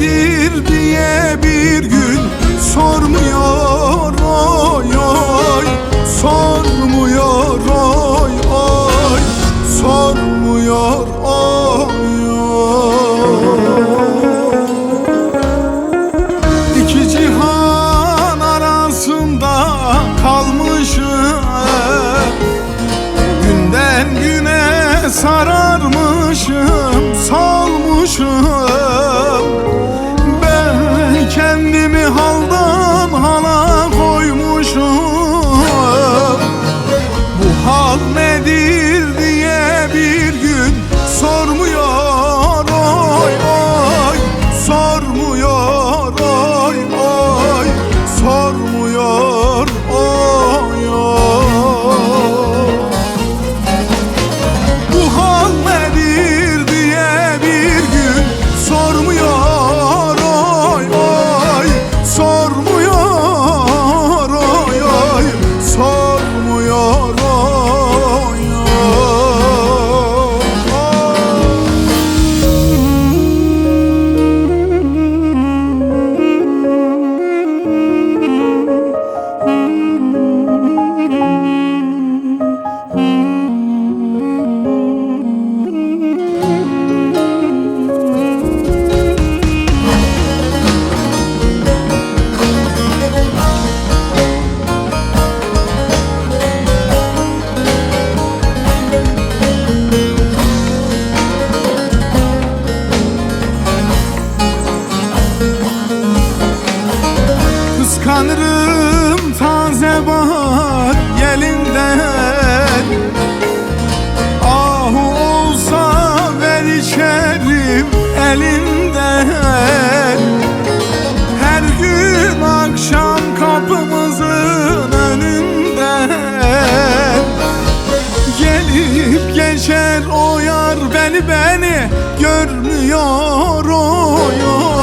nedir diye bir gün sormuyor oy oy. Sormuyor oy oy. Sormuyor oy oy. İki cihan arasında kalmışım. Günden güne sararmışım, salmışım Kıskanırım taze bahar yelinden. Ahu olsa ver içerim elinden. Her gün akşam kapımızın önünden. Gelip geçer o yar beni beni Görmüyor oy Görmüyor